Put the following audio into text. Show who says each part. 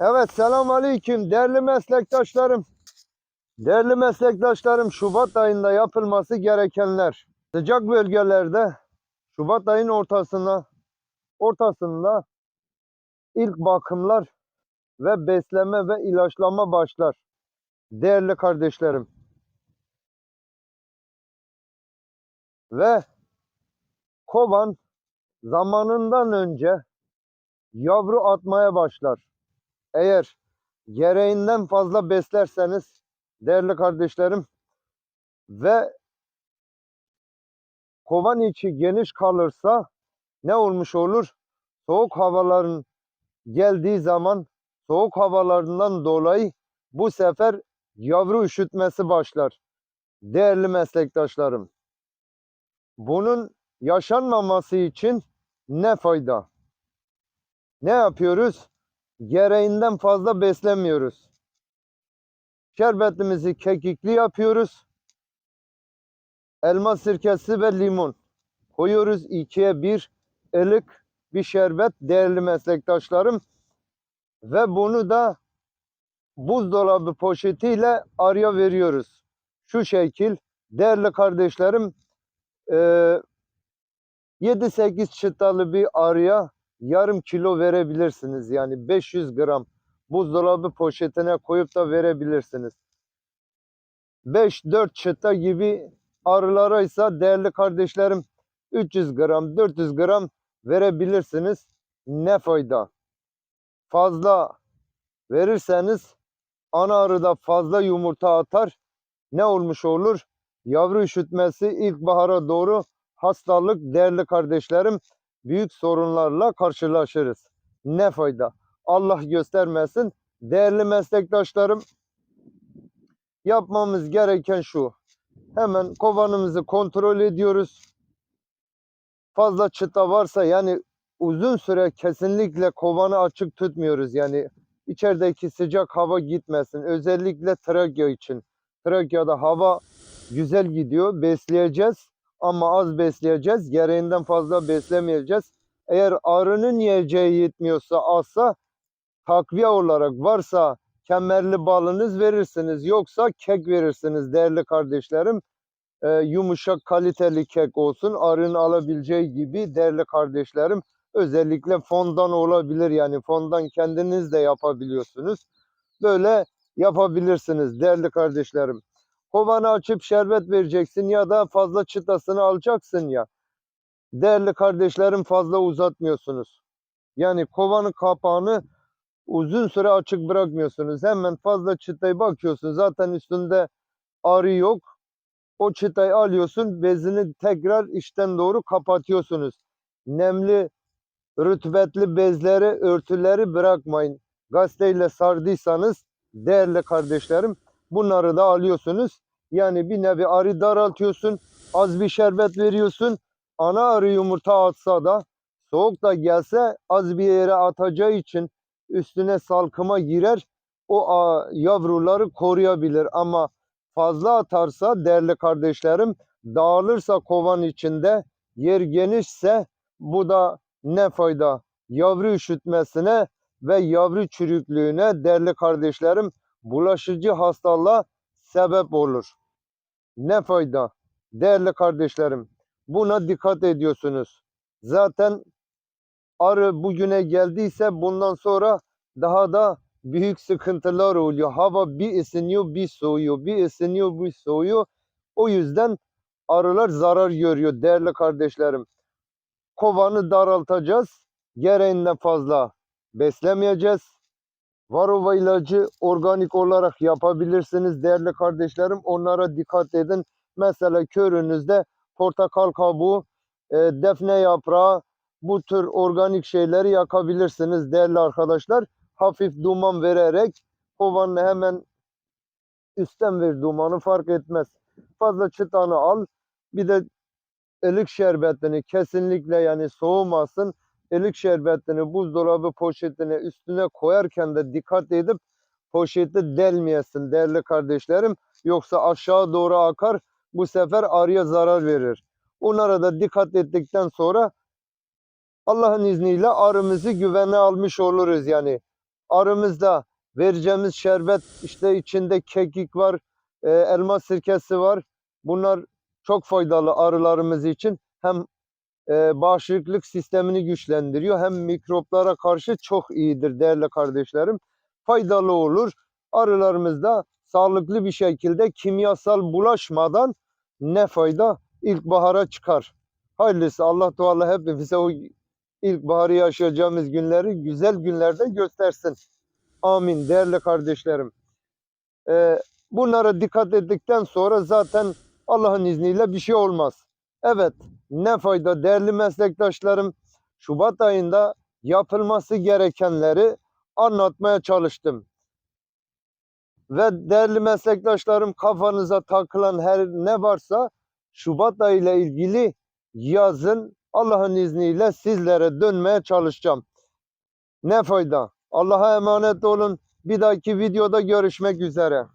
Speaker 1: Evet selam aleyküm değerli meslektaşlarım. Değerli meslektaşlarım Şubat ayında yapılması gerekenler. Sıcak bölgelerde Şubat ayın ortasına ortasında ilk bakımlar ve besleme ve ilaçlama başlar. Değerli kardeşlerim. Ve kovan zamanından önce yavru atmaya başlar. Eğer gereğinden fazla beslerseniz değerli kardeşlerim ve kovan içi geniş kalırsa ne olmuş olur? Soğuk havaların geldiği zaman soğuk havalarından dolayı bu sefer yavru üşütmesi başlar. Değerli meslektaşlarım. Bunun yaşanmaması için ne fayda? Ne yapıyoruz? Gereğinden fazla beslemiyoruz. Şerbetimizi kekikli yapıyoruz. Elma sirkesi ve limon koyuyoruz. ikiye bir ılık bir şerbet değerli meslektaşlarım. Ve bunu da buzdolabı poşetiyle arıya veriyoruz. Şu şekil değerli kardeşlerim eee 7-8 çıtalı bir arıya yarım kilo verebilirsiniz. Yani 500 gram buzdolabı poşetine koyup da verebilirsiniz. 5-4 çıta gibi arılara ise değerli kardeşlerim 300 gram 400 gram verebilirsiniz. Ne fayda? Fazla verirseniz ana arıda fazla yumurta atar. Ne olmuş olur? Yavru üşütmesi ilkbahara doğru hastalık değerli kardeşlerim büyük sorunlarla karşılaşırız. Ne fayda? Allah göstermesin. Değerli meslektaşlarım yapmamız gereken şu. Hemen kovanımızı kontrol ediyoruz. Fazla çıta varsa yani uzun süre kesinlikle kovanı açık tutmuyoruz. Yani içerideki sıcak hava gitmesin. Özellikle Trakya için. Trakya'da hava güzel gidiyor. Besleyeceğiz ama az besleyeceğiz. Gereğinden fazla beslemeyeceğiz. Eğer arının yiyeceği yetmiyorsa azsa takviye olarak varsa kemerli balınız verirsiniz. Yoksa kek verirsiniz değerli kardeşlerim. Ee, yumuşak kaliteli kek olsun. Arının alabileceği gibi değerli kardeşlerim. Özellikle fondan olabilir yani fondan kendiniz de yapabiliyorsunuz. Böyle yapabilirsiniz değerli kardeşlerim kovanı açıp şerbet vereceksin ya da fazla çıtasını alacaksın ya. Değerli kardeşlerim fazla uzatmıyorsunuz. Yani kovanın kapağını uzun süre açık bırakmıyorsunuz. Hemen fazla çıtayı bakıyorsun. Zaten üstünde arı yok. O çıtayı alıyorsun. Bezini tekrar içten doğru kapatıyorsunuz. Nemli, rütbetli bezleri, örtüleri bırakmayın. Gazeteyle sardıysanız değerli kardeşlerim Bunları da alıyorsunuz. Yani bir nevi arı daraltıyorsun. Az bir şerbet veriyorsun. Ana arı yumurta atsa da soğuk da gelse az bir yere atacağı için üstüne salkıma girer. O yavruları koruyabilir ama fazla atarsa değerli kardeşlerim dağılırsa kovan içinde yer genişse bu da ne fayda? Yavru üşütmesine ve yavru çürüklüğüne değerli kardeşlerim bulaşıcı hastalığa sebep olur. Ne fayda? Değerli kardeşlerim, buna dikkat ediyorsunuz. Zaten arı bugüne geldiyse bundan sonra daha da büyük sıkıntılar oluyor. Hava bir ısınıyor, bir soğuyor, bir ısınıyor, bir soğuyor. O yüzden arılar zarar görüyor değerli kardeşlerim. Kovanı daraltacağız. Gereğinden fazla beslemeyeceğiz. Varova ilacı organik olarak yapabilirsiniz değerli kardeşlerim. Onlara dikkat edin. Mesela körünüzde portakal kabuğu, e, defne yaprağı bu tür organik şeyleri yakabilirsiniz değerli arkadaşlar. Hafif duman vererek kovanı hemen üstten ver dumanı fark etmez. Fazla çıtanı al. Bir de ılık şerbetini kesinlikle yani soğumasın elik şerbetini buzdolabı poşetine üstüne koyarken de dikkat edip poşeti delmeyesin değerli kardeşlerim. Yoksa aşağı doğru akar bu sefer arıya zarar verir. Onlara da dikkat ettikten sonra Allah'ın izniyle arımızı güvene almış oluruz yani. arımızda vereceğimiz şerbet işte içinde kekik var, e, elma sirkesi var. Bunlar çok faydalı arılarımız için. Hem e, bağışıklık sistemini güçlendiriyor hem mikroplara karşı çok iyidir değerli kardeşlerim. Faydalı olur. Arılarımız da sağlıklı bir şekilde kimyasal bulaşmadan ne fayda ilkbahara çıkar. Hayırlısı Allah Teala hepimize o ilkbaharı yaşayacağımız günleri güzel günlerde göstersin. Amin değerli kardeşlerim. Ee, bunlara dikkat ettikten sonra zaten Allah'ın izniyle bir şey olmaz. Evet ne fayda değerli meslektaşlarım Şubat ayında yapılması gerekenleri anlatmaya çalıştım. Ve değerli meslektaşlarım kafanıza takılan her ne varsa Şubat ayı ile ilgili yazın Allah'ın izniyle sizlere dönmeye çalışacağım. Ne fayda. Allah'a emanet olun. Bir dahaki videoda görüşmek üzere.